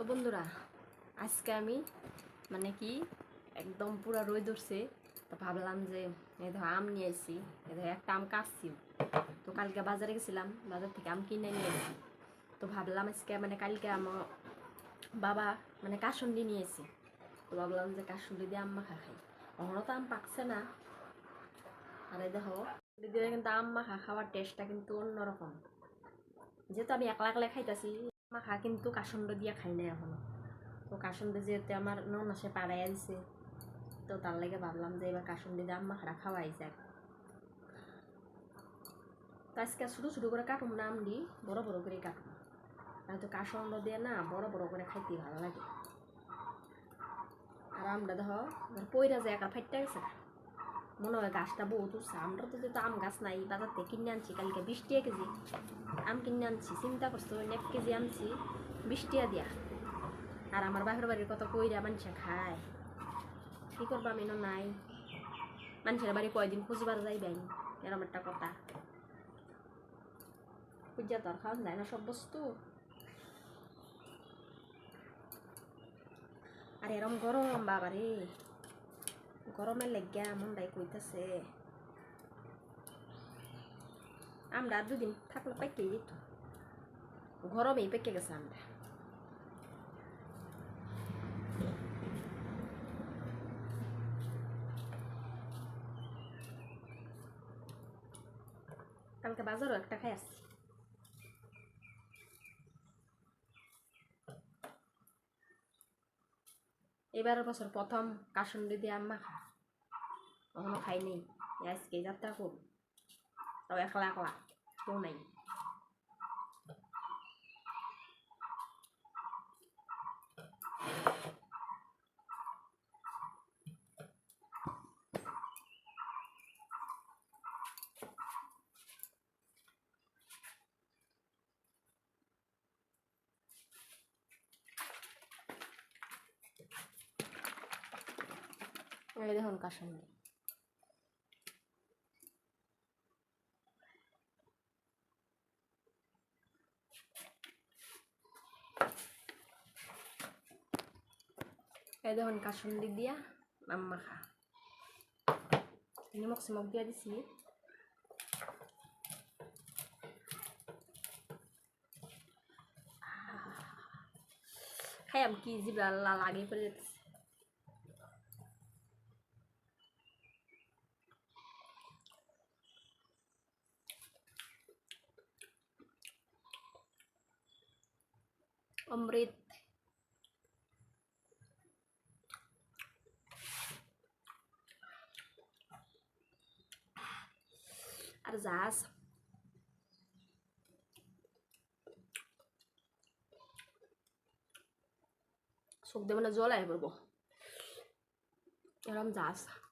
তো বন্ধুরা, আজকে আমি মানে কি একদম পুরো রোদ ধরছে তো ভাবলাম যে এই ধর আম নিয়ে এসেছি, এই ধর একটা আম কাটছি। তো কালকে বাজারে গেছিলাম, বাজার থেকে আম কিনে নিয়ে এসেছি। তো ভাবলাম আজকে মানে কালকে আমার বাবা মানে কাসন্দি নিয়ে এসেছি। তো ভাবলাম যে কাসন্দি দিয়ে আম মাখা খাই। কখনো তো আম পাকছে না। আর এই দেখো দিয়ে কিন্তু আম মাখা খাওয়ার টেস্টটা কিন্তু অন্যরকম। যেহেতু আমি একলা একলা খাইতেছি মাখা, কিন্তু কাসন্দ দিয়া খাই না এখনও। তো কাসন্দ যেহেতু আমার নন আসে পাড়াই আনছে তো তার লাগে ভাবলাম যে এবার কাসন্দি দিয়ে খারা খাওয়াই যাক। তো আজকে ছোটো ছোটো করে কাটুম না আমডি বড় বড় করে কাটুম। হয়তো কাসন্দ দিয়ে না বড় বড় করে খাইতে ভালো লাগে। আর আমরা দেখো পইরা যায় একা ফাইটটা গেছে। মনে হয় গাছটা বহুত উঠছে আমরা তো যেহেতু আম গাছ নাই বাজার থেকে কিনে আনছি, কালকে বিশ টাকা কেজি। আম কিনে আনছি, চিন্তা করছ এক কেজি আনছি বিশ টাকা দিয়া। আর আমার বাপের বাড়ির কত কইরা মানুষে খায়। কি করব আমি নাই। মানুষের বাড়ি কয়দিন খুঁজবার যাইবেন এরম একটা কথা। খুঁজা তো আর খাওয়া যায় না, সব বস্তু। আর এরম গরম, বাবারে। গরমের লেগিয়া মনটাই কইতাছে আমরা দুদিন থাকলে পেকে যেত গরমেই পেকে গেছে আমরা কালকে বাজারও একটা খাই আসছি এবারের বছর প্রথম কাসুন্ডি দিয়ে আম্মা খা। কখনো খাইনি আজকে যাত্রা করব তবে একলা একলা, কেউ নাই। এই দেখুন কাসন্দি এই দেখুন কাসন্দি দিয়া আম্মা খা নিমক সিমক দিয়া দিছি খাই কি জিবলা লাগে পড়ে যেতেছে Omrit. Arzas. Sok de mana zola e Ya Ramzas. zasa.